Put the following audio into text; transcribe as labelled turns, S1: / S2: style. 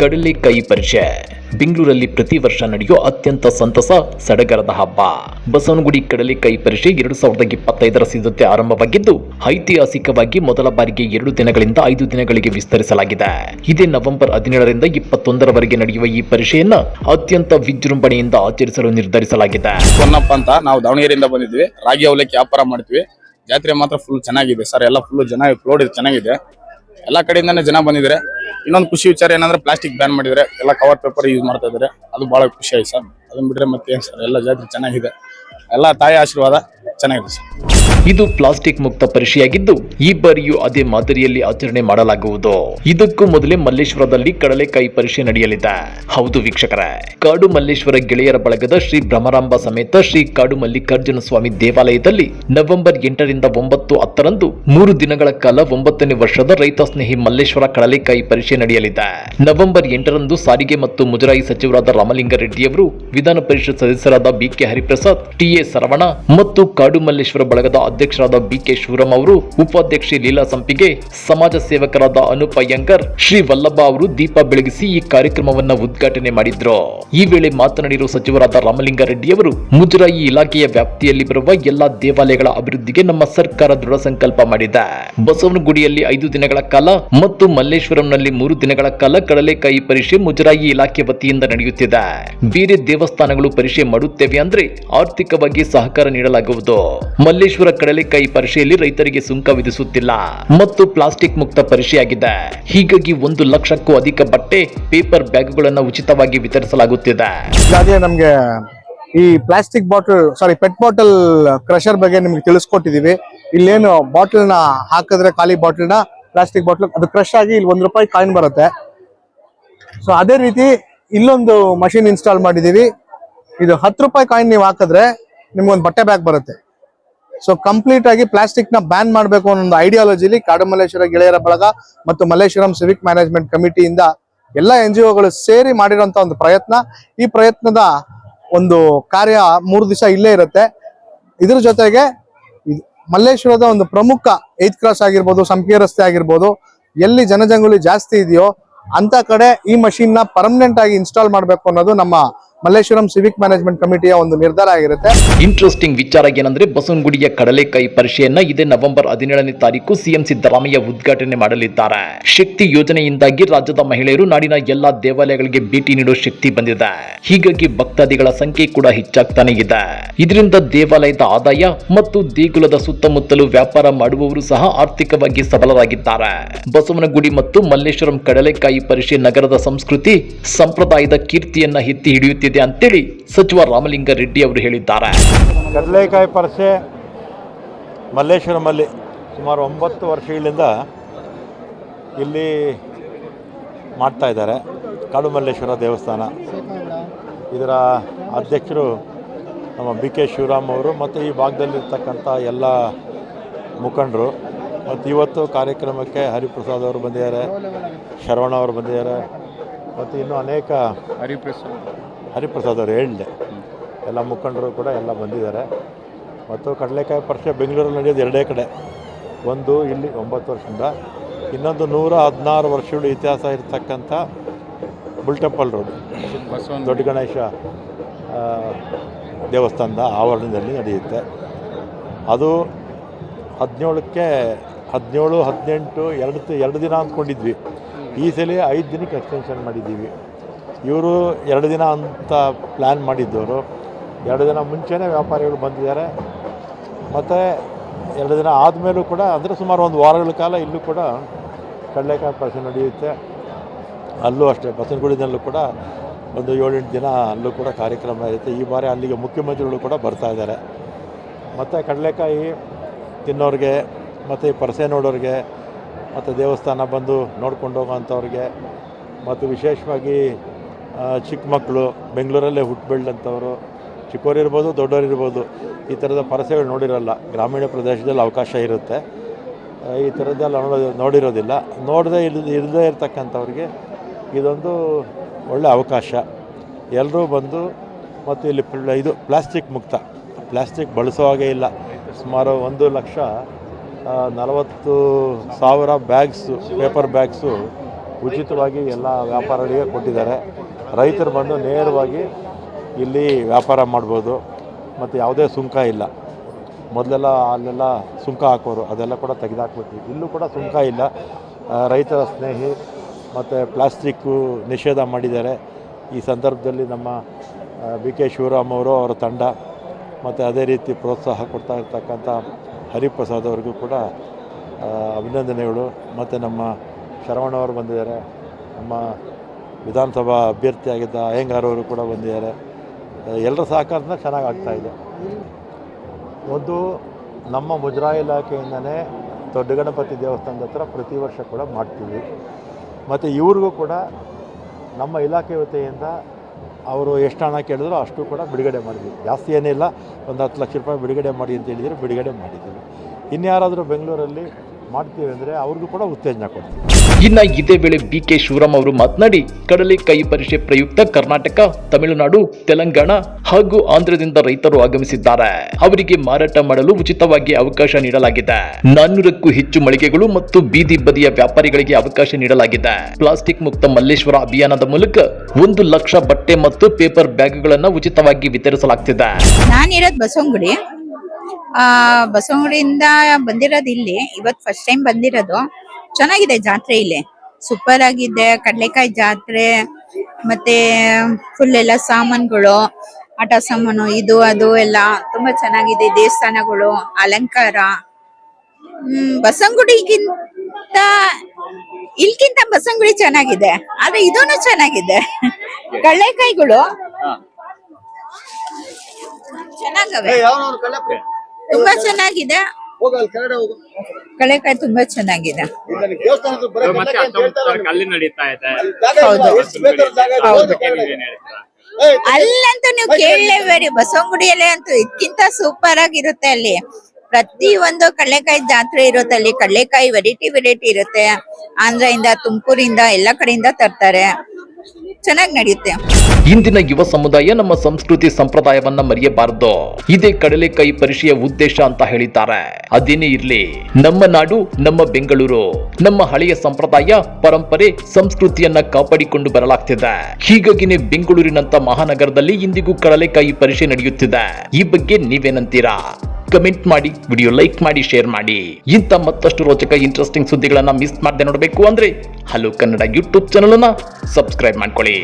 S1: ಕಡಲೆಕಾಯಿ ಪರಿಷೆ ಬೆಂಗಳೂರಲ್ಲಿ ಪ್ರತಿ ವರ್ಷ ನಡೆಯುವ ಅತ್ಯಂತ ಸಂತಸ ಸಡಗರದ ಹಬ್ಬ. ಬಸವನಗುಡಿ ಕಡಲೆಕಾಯಿ ಪರಿಷೆ ಎರಡು ಸಾವಿರದ ಇಪ್ಪತ್ತೈದರ ಸಿದ್ಧತೆ ಆರಂಭವಾಗಿದ್ದು, ಐತಿಹಾಸಿಕವಾಗಿ ಮೊದಲ ಬಾರಿಗೆ ಎರಡು ದಿನಗಳಿಂದ ಐದು ದಿನಗಳಿಗೆ ವಿಸ್ತರಿಸಲಾಗಿದೆ. ಇದೇ ನವೆಂಬರ್ ಹದಿನೇಳರಿಂದ ಇಪ್ಪತ್ತೊಂದರವರೆಗೆ ನಡೆಯುವ ಈ ಪರಿಷೆಯನ್ನ ಅತ್ಯಂತ ವಿಜೃಂಭಣೆಯಿಂದ ಆಚರಿಸಲು ನಿರ್ಧರಿಸಲಾಗಿದೆ.
S2: ಹೊನ್ನಪ್ಪ ಅಂತ ನಾವು ದಾವಣಗೆರೆಯಿಂದ ಬಂದಿದ್ವಿ. ರಾಗಿ ಅವಲಕ್ಕಿ ವ್ಯಾಪಾರ ಮಾಡ್ತೀವಿ. ಜಾತ್ರೆ ಮಾತ್ರ ಫುಲ್ ಚೆನ್ನಾಗಿದೆ. ಸರ್, ಎಲ್ಲ ಫುಲ್ ಜನ ಫ್ಲೋಡ್ ಚೆನ್ನಾಗಿದೆ. ಎಲ್ಲ ಕಡೆಯಿಂದಾನೆ ಜನ ಬಂದಿದ್ದಾರೆ. ಇನ್ನೊಂದು ಖುಷಿ ವಿಚಾರ ಏನಂದ್ರೆ ಪ್ಲಾಸ್ಟಿಕ್ ಬ್ಯಾನ್ ಮಾಡಿದ್ರೆ ಎಲ್ಲ ಕವರ್ ಪೇಪರ್ ಯೂಸ್ ಮಾಡ್ತಾ ಇದ್ದಾರೆ. ಅದು ಬಹಳ ಖುಷಿ ಆಯ್ತು ಸರ್. ಅದನ್ನ ಬಿಟ್ರೆ ಮತ್ತೆ ಏನ್ ಸರ್? ಎಲ್ಲ ಜಾತ್ರೆ ಚೆನ್ನಾಗಿದೆ. ಎಲ್ಲ ತಾಯಿ ಆಶೀರ್ವಾದ ಚೆನ್ನಾಗಿದೆ ಸರ್.
S1: ಇದು ಪ್ಲಾಸ್ಟಿಕ್ ಮುಕ್ತ ಪರಿಷೆಯಾಗಿದ್ದು ಈ ಬಾರಿಯೂ ಅದೇ ಮಾದರಿಯಲ್ಲಿ ಆಚರಣೆ ಮಾಡಲಾಗುವುದು. ಇದಕ್ಕೂ ಮೊದಲೇ ಮಲ್ಲೇಶ್ವರದಲ್ಲಿ ಕಡಲೆಕಾಯಿ ಪರಿಷೆ ನಡೆಯಲಿದೆ. ಹೌದು ವೀಕ್ಷಕರೇ ಕಾಡು ಮಲ್ಲೇಶ್ವರ ಗೆಳೆಯರ ಬಳಗದ ಶ್ರೀ ಭ್ರಮರಾಂಬ ಸಮೇತ ಶ್ರೀ ಕಾಡು ಮಲ್ಲಿಕಾರ್ಜುನ ಸ್ವಾಮಿ ದೇವಾಲಯದಲ್ಲಿ ನವೆಂಬರ್ ಎಂಟರಿಂದ ಒಂಬತ್ತು ಹತ್ತರಂದು ಮೂರು ದಿನಗಳ ಕಾಲ ಒಂಬತ್ತನೇ ವರ್ಷದ ರೈತ ಸ್ನೇಹಿ ಮಲ್ಲೇಶ್ವರ ಕಡಲೆಕಾಯಿ ಪರಿಷೆ ನಡೆಯಲಿದೆ. ನವೆಂಬರ್ ಎಂಟರಂದು ಸಾರಿಗೆ ಮತ್ತು ಮುಜರಾಯಿ ಸಚಿವರಾದ ರಾಮಲಿಂಗಾರೆಡ್ಡಿಯವರು ವಿಧಾನ ಪರಿಷತ್ ಸದಸ್ಯರಾದ ಬಿಕೆ ಹರಿಪ್ರಸಾದ್ ಟಿಎ ಸರವಣ ಮತ್ತು ಕಾಡು ಮಲ್ಲೇಶ್ವರ ಬಳಗದ ಅಧ್ಯಕ್ಷರಾದ ಬಿಕೆ ಶಿವರಾಮ್ ಅವರು, ಉಪಾಧ್ಯಕ್ಷೆ ಲೀಲಾ ಸಂಪಿಗೆ, ಸಮಾಜ ಸೇವಕರಾದ ಅನೂಪ್ ಯಂಕರ್ ಶ್ರೀ ವಲ್ಲಭ ಅವರು ದೀಪ ಬೆಳಗಿಸಿ ಈ ಕಾರ್ಯಕ್ರಮವನ್ನ ಉದ್ಘಾಟನೆ ಮಾಡಿದ್ರು. ಈ ವೇಳೆ ಮಾತನಾಡಿರುವ ಸಚಿವರಾದ ರಾಮಲಿಂಗಾರೆಡ್ಡಿ ಅವರು, ಮುಜರಾಯಿ ಇಲಾಖೆಯ ವ್ಯಾಪ್ತಿಯಲ್ಲಿ ಬರುವ ಎಲ್ಲಾ ದೇವಾಲಯಗಳ ಅಭಿವೃದ್ಧಿಗೆ ನಮ್ಮ ಸರ್ಕಾರ ದೃಢ ಸಂಕಲ್ಪ ಮಾಡಿದೆ. ಬಸವನಗುಡಿಯಲ್ಲಿ ಐದು ದಿನಗಳ ಕಾಲ ಮತ್ತು ಮಲ್ಲೇಶ್ವರಂನಲ್ಲಿ ಮೂರು ದಿನಗಳ ಕಾಲ ಕಡಲೆಕಾಯಿ ಪರಿಷೆ ಮುಜರಾಯಿ ಇಲಾಖೆ ವತಿಯಿಂದ ನಡೆಯುತ್ತಿದೆ. ಬೇರೆ ದೇವಸ್ಥಾನಗಳು ಪರಿಷೆ ಮಾಡುತ್ತೇವೆ ಅಂದ್ರೆ ಆರ್ಥಿಕವಾಗಿ ಸಹಕಾರ ನೀಡಲಾಗುವುದು. ಮಲ್ಲೇಶ್ವರ ಕಡಲೆಕಾಯಿ ಪರಿಷೆಯಲ್ಲಿ ರೈತರಿಗೆ ಸುಂಕ ವಿಧಿಸುತ್ತಿಲ್ಲ. ಮತ್ತು ಪ್ಲಾಸ್ಟಿಕ್ ಮುಕ್ತ ಪರಿಷೆಯಾಗಿದೆ. ಹೀಗಾಗಿ ಒಂದು ಲಕ್ಷಕ್ಕೂ ಅಧಿಕ ಬಟ್ಟೆ, ಪೇಪರ್ ಬ್ಯಾಗ್ಗಳನ್ನು ಉಚಿತವಾಗಿ ವಿತರಿಸಲಾಗುತ್ತಿದೆ.
S3: ನಮಗೆ ಈ plastic bottle sorry PET bottle crusher ಬಗ್ಗೆ ನಿಮ್ಗೆ ತಿಳಿಸ್ಕೊಟ್ಟಿದೀವಿ. ಇಲ್ಲೇನು ಬಾಟಲ್ನ ಹಾಕಿದ್ರೆ ಖಾಲಿ ಬಾಟಲ್ನ ಪ್ಲಾಸ್ಟಿಕ್ ಬಾಟಲ್, ಅದು ಕ್ರಷ್ ಆಗಿ ಇಲ್ಲಿ ಒಂದು ರೂಪಾಯಿ ಕಾಯಿನ್ ಬರುತ್ತೆ. ಸೊ ಅದೇ ರೀತಿ ಇಲ್ಲೊಂದು ಮಷಿನ್ ಇನ್ಸ್ಟಾಲ್ ಮಾಡಿದೀವಿ. ಇದು ಹತ್ತು ರೂಪಾಯಿ ಕಾಯಿನ್ ನೀವು ಹಾಕಿದ್ರೆ ನಿಮ್ಗೊಂದು ಬಟ್ಟೆ ಬ್ಯಾಗ್ ಬರುತ್ತೆ. ಸೊ ಕಂಪ್ಲೀಟ್ ಆಗಿ ಪ್ಲಾಸ್ಟಿಕ್ನ ಬ್ಯಾನ್ ಮಾಡಬೇಕು ಅನ್ನೋ ಒಂದು ಐಡಿಯಾಲಜಿಲಿ ಕಾಡು ಮಲ್ಲೇಶ್ವರ ಗೆಳೆಯರ ಬಳಗ ಮತ್ತು ಮಲ್ಲೇಶ್ವರಂ ಸಿವಿಕ್ ಮ್ಯಾನೇಜ್ಮೆಂಟ್ ಕಮಿಟಿಯಿಂದ ಎಲ್ಲ ಎನ್ ಜಿ ಒಗಳು ಸೇರಿ ಮಾಡಿರೋಂಥ ಒಂದು ಪ್ರಯತ್ನ. ಈ ಪ್ರಯತ್ನದ ಒಂದು ಕಾರ್ಯ ಮೂರು ದಿವಸ ಇಲ್ಲೇ ಇರುತ್ತೆ. ಇದ್ರ ಜೊತೆಗೆ ಮಲ್ಲೇಶ್ವರದ ಒಂದು ಪ್ರಮುಖ ಏತ್ ಕ್ರಾಸ್ ಆಗಿರ್ಬೋದು, ಸಂಪಿಗೆ ರಸ್ತೆ ಆಗಿರ್ಬೋದು, ಎಲ್ಲಿ ಜನಜಂಗುಳಿ ಜಾಸ್ತಿ ಇದೆಯೋ ಅಂತ ಕಡೆ ಈ ಮಷೀನ್ನ ಪರ್ಮನೆಂಟ್ ಆಗಿ ಇನ್ಸ್ಟಾಲ್ ಮಾಡಬೇಕು ಅನ್ನೋದು ನಮ್ಮ ಮಲ್ಲೇಶ್ವರಂ ಸಿವಿಕ್ ಮ್ಯಾನೇಜ್ಮೆಂಟ್ ಕಮಿಟಿಯ ಒಂದು ನಿರ್ಧಾರ ಆಗಿರುತ್ತೆ.
S1: ಇಂಟ್ರೆಸ್ಟಿಂಗ್ ವಿಚಾರ ಏನಂದ್ರೆ ಬಸವನಗುಡಿಯ ಕಡಲೆಕಾಯಿ ಪರಿಷೆಯನ್ನ ಇದೇ ನವೆಂಬರ್ ಹದಿನೇಳನೇ ತಾರೀಕು ಸಿಎಂ ಸಿದ್ದರಾಮಯ್ಯ ಉದ್ಘಾಟನೆ ಮಾಡಲಿದ್ದಾರೆ. ಶಕ್ತಿ ಯೋಜನೆಯಿಂದಾಗಿ ರಾಜ್ಯದ ಮಹಿಳೆಯರು ನಾಡಿನ ಎಲ್ಲಾ ದೇವಾಲಯಗಳಿಗೆ ಭೇಟಿ ನೀಡುವ ಶಕ್ತಿ ಬಂದಿದೆ. ಹೀಗಾಗಿ ಭಕ್ತಾದಿಗಳ ಸಂಖ್ಯೆ ಕೂಡ ಹೆಚ್ಚಾಗ್ತಾನೆ ಇದೆ. ಇದರಿಂದ ದೇವಾಲಯದ ಆದಾಯ ಮತ್ತು ದೇಗುಲದ ಸುತ್ತಮುತ್ತಲು ವ್ಯಾಪಾರ ಮಾಡುವವರು ಸಹ ಆರ್ಥಿಕವಾಗಿ ಸಬಲರಾಗಿದ್ದಾರೆ. ಬಸವನಗುಡಿ ಮತ್ತು ಮಲ್ಲೇಶ್ವರಂ ಕಡಲೆಕಾಯಿ ಪರಿಷೆ ನಗರದ ಸಂಸ್ಕೃತಿ, ಸಂಪ್ರದಾಯದ ಕೀರ್ತಿಯನ್ನ ಎತ್ತಿ ಹಿಡಿಯುತ್ತಿದೆ. ಅಂತೇಳಿ ಸಚಿವ ರಾಮಲಿಂಗ ರೆಡ್ಡಿ ಅವರು ಹೇಳಿದ್ದಾರೆ.
S4: ಕಡಲೆಕಾಯಿ ಪರಸೆ ಮಲ್ಲೇಶ್ವರಮಲ್ಲಿ ಸುಮಾರು ಒಂಬತ್ತು ವರ್ಷಗಳಿಂದ ಇಲ್ಲಿ ಮಾಡ್ತಾ ಇದ್ದಾರೆ. ಕಾಡು ಮಲ್ಲೇಶ್ವರ ದೇವಸ್ಥಾನ. ಇದರ ಅಧ್ಯಕ್ಷರು ನಮ್ಮ ಬಿ ಕೆ ಶಿವರಾಮ್ ಅವರು ಮತ್ತು ಈ ಭಾಗದಲ್ಲಿರ್ತಕ್ಕಂಥ ಎಲ್ಲ ಮುಖಂಡರು. ಮತ್ತು ಇವತ್ತು ಕಾರ್ಯಕ್ರಮಕ್ಕೆ ಹರಿಪ್ರಸಾದ್ ಅವರು ಬಂದಿದ್ದಾರೆ ಶರವಣ ಅವರು ಬಂದಿದ್ದಾರೆ. ಮತ್ತು ಇನ್ನೂ ಅನೇಕ ಹರಿಪ್ರಸಾದ್. ಅವರು ಹೇಳಿದೆ. ಎಲ್ಲ ಮುಖಂಡರು ಕೂಡ ಎಲ್ಲ ಬಂದಿದ್ದಾರೆ. ಮತ್ತು ಕಡಲೆಕಾಯಿ ಪರಿಷೆ ಬೆಂಗಳೂರಲ್ಲಿ ನಡೆಯೋದು ಎರಡೇ ಕಡೆ. ಒಂದು ಇಲ್ಲಿ ಒಂಬತ್ತು ವರ್ಷದಿಂದ ಇನ್ನೊಂದು ನೂರ ಹದಿನಾರು ವರ್ಷಗಳ ಇತಿಹಾಸ ಇರತಕ್ಕಂಥ ಬುಲ್ ಟೆಂಪಲ್ ರೋಡ್ ದೊಡ್ಡ ಗಣೇಶ ದೇವಸ್ಥಾನದ ಆವರಣದಲ್ಲಿ ನಡೆಯುತ್ತೆ. ಅದು ಹದಿನೇಳಕ್ಕೆ ಹದಿನೇಳು ಹದಿನೆಂಟು ಎರಡು ಎರಡು ದಿನ ಅಂದ್ಕೊಂಡಿದ್ವಿ. ಈ ಸಲ ಐದು ದಿನಕ್ಕೆ ಎಕ್ಸ್ಟೆನ್ಷನ್ ಮಾಡಿದ್ದೀವಿ. ಇವರು ಎರಡು ದಿನ ಅಂತ ಪ್ಲ್ಯಾನ್ ಮಾಡಿದ್ದವರು. ಎರಡು ದಿನ ಮುಂಚೆನೇ ವ್ಯಾಪಾರಿಗಳು ಬಂದಿದ್ದಾರೆ. ಮತ್ತು ಎರಡು ದಿನ ಆದಮೇಲೂ ಕೂಡ ಅಂದರೆ ಸುಮಾರು ಒಂದು ವಾರಗಳ ಕಾಲ ಇಲ್ಲೂ ಕೂಡ ಕಡಲೆಕಾಯಿ ಪ್ರಶ್ನೆ ನಡೆಯುತ್ತೆ. ಅಲ್ಲೂ ಅಷ್ಟೇ ಬಸನಗುಡಿನಲ್ಲೂ ಕೂಡ ಒಂದು ಏಳೆಂಟು ದಿನ ಅಲ್ಲೂ ಕೂಡ ಕಾರ್ಯಕ್ರಮ ಇರುತ್ತೆ. ಈ ಬಾರಿ ಅಲ್ಲಿಗೆ ಮುಖ್ಯಮಂತ್ರಿಗಳು ಕೂಡ ಬರ್ತಾ ಇದ್ದಾರೆ. ಮತ್ತು ಕಡಲೆಕಾಯಿ ತಿನ್ನೋರಿಗೆ, ಮತ್ತು ಈ ಪರಸೆ ನೋಡೋರಿಗೆ, ಮತ್ತು ದೇವಸ್ಥಾನ ಬಂದು ನೋಡ್ಕೊಂಡು ಹೋಗೋಂಥವ್ರಿಗೆ ಮತ್ತು ವಿಶೇಷವಾಗಿ ಚಿಕ್ಕ ಮಕ್ಕಳು, ಬೆಂಗಳೂರಲ್ಲೇ ಹುಟ್ಟು ಬೆಳೆದಂಥವ್ರು ಚಿಕ್ಕವ್ರು ಇರ್ಬೋದು ಇರ್ಬೋದು ಈ ಥರದ ಪರಸೆಗಳು ನೋಡಿರಲ್ಲ. ಗ್ರಾಮೀಣ ಪ್ರದೇಶದಲ್ಲಿ ಅವಕಾಶ ಇರುತ್ತೆ. ಈ ಥರದ್ದೆಲ್ಲ ನೋಡೋ, ನೋಡಿರೋದಿಲ್ಲ. ನೋಡದೆ ಇಲ್ಲದೆ ಇಲ್ಲದೇ ಇರತಕ್ಕಂಥವ್ರಿಗೆ ಇದೊಂದು ಒಳ್ಳೆಯ ಅವಕಾಶ. ಎಲ್ಲರೂ ಬಂದು ಮತ್ತು ಇಲ್ಲಿ ಇದು ಪ್ಲಾಸ್ಟಿಕ್ ಮುಕ್ತ. ಪ್ಲಾಸ್ಟಿಕ್ ಬಳಸೋ ಹಾಗೆ ಇಲ್ಲ. ಸುಮಾರು ಒಂದು ಲಕ್ಷ ನಲವತ್ತು ಸಾವಿರ ಬ್ಯಾಗ್ಸು, ಪೇಪರ್ ಬ್ಯಾಗ್ಸು ಉಚಿತವಾಗಿ ಎಲ್ಲ ವ್ಯಾಪಾರಿಗಳಿಗೆ ಕೊಟ್ಟಿದ್ದಾರೆ. ರೈತರು ಬಂದು ನೇರವಾಗಿ ಇಲ್ಲಿ ವ್ಯಾಪಾರ ಮಾಡ್ಬೋದು. ಮತ್ತು ಯಾವುದೇ ಸುಂಕ ಇಲ್ಲ. ಮೊದಲೆಲ್ಲ ಅಲ್ಲೆಲ್ಲ ಸುಂಕ ಹಾಕೋರು, ಅದೆಲ್ಲ ಕೂಡ ತೆಗೆದುಹಾಕ್ಬಿಟ್ವಿ ಇಲ್ಲೂ ಕೂಡ ಸುಂಕ ಇಲ್ಲ. ರೈತರ ಸ್ನೇಹಿ ಮತ್ತು ಪ್ಲಾಸ್ಟಿಕ್ಕು ನಿಷೇಧ ಮಾಡಿದ್ದಾರೆ. ಈ ಸಂದರ್ಭದಲ್ಲಿ ನಮ್ಮ ಬಿ ಕೆ. ಶಿವರಾಮ್ ಅವರು, ಅವರ ತಂಡ ಮತ್ತು ಅದೇ ರೀತಿ ಪ್ರೋತ್ಸಾಹ ಕೊಡ್ತಾ ಇರ್ತಕ್ಕಂಥ ಹರಿಪ್ರಸಾದ್ ಅವ್ರಿಗೂ ಕೂಡ ಅಭಿನಂದನೆಗಳು. ಮತ್ತು ನಮ್ಮ ಶರವಣ ಅವರು ಬಂದಿದ್ದಾರೆ. ನಮ್ಮ ವಿಧಾನಸಭಾ ಅಭ್ಯರ್ಥಿಯಾಗಿದ್ದ ಅಯ್ಯಂಗಾರ್ ಅವರು ಕೂಡ ಬಂದಿದ್ದಾರೆ. ಎಲ್ಲರ ಸಹಕಾರದಿಂದ ಚೆನ್ನಾಗಿ ಇದೆ. ಒಂದು ನಮ್ಮ ಮುಜರಾಯಿ ಇಲಾಖೆಯಿಂದನೇ ದೊಡ್ಡ ಗಣಪತಿ ದೇವಸ್ಥಾನದ ಹತ್ರ ಪ್ರತಿ ವರ್ಷ ಕೂಡ ಮಾಡ್ತೀವಿ. ಮತ್ತು ಇವ್ರಿಗೂ ಕೂಡ ನಮ್ಮ ಇಲಾಖೆ ವತಿಯಿಂದ ಅವರು ಎಷ್ಟು ಹಣ ಕೇಳಿದ್ರು ಅಷ್ಟು ಕೂಡ ಬಿಡುಗಡೆ ಮಾಡಿದ್ವಿ. ಜಾಸ್ತಿ ಏನಿಲ್ಲ, ಒಂದು ಹತ್ತು ಲಕ್ಷ ರೂಪಾಯಿ ಬಿಡುಗಡೆ ಮಾಡಿ ಅಂತ ಹೇಳಿದರೆ ಬಿಡುಗಡೆ ಮಾಡಿದ್ದೀವಿ. ಇನ್ಯಾರಾದರೂ ಬೆಂಗಳೂರಲ್ಲಿ ಮಾಡ್ತೀವಿ ಅಂದರೆ ಅವ್ರಿಗೂ ಕೂಡ ಉತ್ತೇಜನ ಕೊಡ್ತೀವಿ.
S1: ಇನ್ನ ಇದೇ ವೇಳೆ ಬಿ ಕೆ ಶಿವರಾಮ್ ಅವರು ಮಾತನಾಡಿ ಕಡಲೆಕಾಯಿ ಪರಿಷೆ ಪ್ರಯುಕ್ತ ಕರ್ನಾಟಕ ತಮಿಳುನಾಡು ತೆಲಂಗಾಣ ಹಾಗೂ ಆಂಧ್ರದಿಂದ ರೈತರು ಆಗಮಿಸಿದ್ದಾರೆ. ಅವರಿಗೆ ಮಾರಾಟ ಮಾಡಲು ಉಚಿತವಾಗಿ ಅವಕಾಶ ನೀಡಲಾಗಿದೆ. ನಾನ್ನೂರಕ್ಕೂ ಹೆಚ್ಚು ಮಳಿಗೆಗಳು ಮತ್ತು ಬೀದಿ ಬದಿಯ ವ್ಯಾಪಾರಿಗಳಿಗೆ ಅವಕಾಶ ನೀಡಲಾಗಿದೆ. ಪ್ಲಾಸ್ಟಿಕ್ ಮುಕ್ತ ಮಲ್ಲೇಶ್ವರ ಅಭಿಯಾನದ ಮೂಲಕ ಒಂದು ಲಕ್ಷ ಬಟ್ಟೆ ಮತ್ತು ಪೇಪರ್ ಬ್ಯಾಗ್ಗಳನ್ನು ಉಚಿತವಾಗಿ ವಿತರಿಸಲಾಗ್ತಿದೆ.
S5: ಆ ಬಸವನಗುಡಿಯಿಂದ ಬಂದಿರೋದು ಇಲ್ಲಿ. ಇವತ್ ಫಸ್ಟ್ ಟೈಮ್ ಬಂದಿರೋದು. ಚೆನ್ನಾಗಿದೆ ಜಾತ್ರೆ ಇಲ್ಲಿ. ಸೂಪರ್ ಆಗಿದೆ. ಕಡ್ಲೆಕಾಯಿ ಜಾತ್ರೆ ಮತ್ತೆ ಫುಲ್ ಎಲ್ಲ ಸಾಮಾನುಗಳು ಆಟ ಸಾಮಾನು ಇದು ಅದು ಎಲ್ಲ ತುಂಬಾ ಚೆನ್ನಾಗಿದೆ. ದೇವಸ್ಥಾನಗಳು ಅಲಂಕಾರ. ಹ್ಮ್ ಬಸವನಗುಡಿಗಿಂತ ಇಲ್ಕಿಂತ ಬಸವನಗುಡಿ ಚೆನ್ನಾಗಿದೆ. ಆದ್ರೆ ಇದೂನು ಚೆನ್ನಾಗಿದೆ. ಕಡ್ಲೆಕಾಯಿಗಳು ಚೆನ್ನಾಗವೆ. ತುಂಬಾ ಚೆನ್ನಾಗಿದೆ. ಕಳೆಕಾಯಿ ತುಂಬಾ ಚೆನ್ನಾಗಿದೆ. ಅಲ್ಲಂತೂ ನೀವು ಕೇಳಲೇಬೇಡಿ. ಬಸವನಗುಡಿಯಲ್ಲಿ ಅಂತೂ ಇದಕ್ಕಿಂತ ಸೂಪರ್ ಆಗಿರುತ್ತೆ ಅಲ್ಲಿ. ಪ್ರತಿ ಒಂದು ಕಡಲೆಕಾಯಿ ಜಾತ್ರೆ ಇರುತ್ತೆ ಅಲ್ಲಿ. ಕಡಲೆಕಾಯಿ ವೆರೈಟಿ ವೆರೈಟಿ ಇರುತ್ತೆ. ಆಂಧ್ರದಿಂದ ತುಮಕೂರಿಂದ ಎಲ್ಲ ಕಡೆಯಿಂದ ತರ್ತಾರೆ. ಚೆನ್ನಾಗಿ ನಡೆಯುತ್ತೆ.
S1: ಇಂದಿನ ಯುವ ಸಮುದಾಯ ನಮ್ಮ ಸಂಸ್ಕೃತಿ ಸಂಪ್ರದಾಯವನ್ನ ಮರೆಯಬಾರದು. ಇದೇ ಕಡಲೆಕಾಯಿ ಪರಿಷೆಯ ಉದ್ದೇಶ ಅಂತ ಹೇಳಿದ್ದಾರೆ. ಅದೇನೇ ಇರ್ಲಿ, ನಮ್ಮ ನಾಡು, ನಮ್ಮ ಬೆಂಗಳೂರು, ನಮ್ಮ ಹಳೆಯ ಸಂಪ್ರದಾಯ, ಪರಂಪರೆ, ಸಂಸ್ಕೃತಿಯನ್ನ ಕಾಪಾಡಿಕೊಂಡು ಬರಲಾಗ್ತಿದೆ. ಹೀಗಾಗಿನೇ ಬೆಂಗಳೂರಿನಂತ ಮಹಾನಗರದಲ್ಲಿ ಇಂದಿಗೂ ಕಡಲೆಕಾಯಿ ಪರಿಷೆ ನಡೆಯುತ್ತಿದೆ. ಈ ಬಗ್ಗೆ ನೀವೇನಂತೀರಾ? ಕಮೆಂಟ್ ಮಾಡಿ ವಿಡಿಯೋ ಲೈಕ್ ಮಾಡಿ ಶೇರ್ ಮಾಡಿ. ಇಂಥ ಮತ್ತಷ್ಟು ರೋಚಕ ಇಂಟ್ರೆಸ್ಟಿಂಗ್ ಸುದ್ದಿಗಳನ್ನ ಮಿಸ್ ಮಾಡದೆ ನೋಡಬೇಕು ಅಂದ್ರೆ ಹಲೋ ಕನ್ನಡ ಯೂಟ್ಯೂಬ್ ಚಾನಲ್ ಅನ್ನ ಸಬ್ಸ್ಕ್ರೈಬ್ ಮಾಡ್ಕೊಳ್ಳಿ.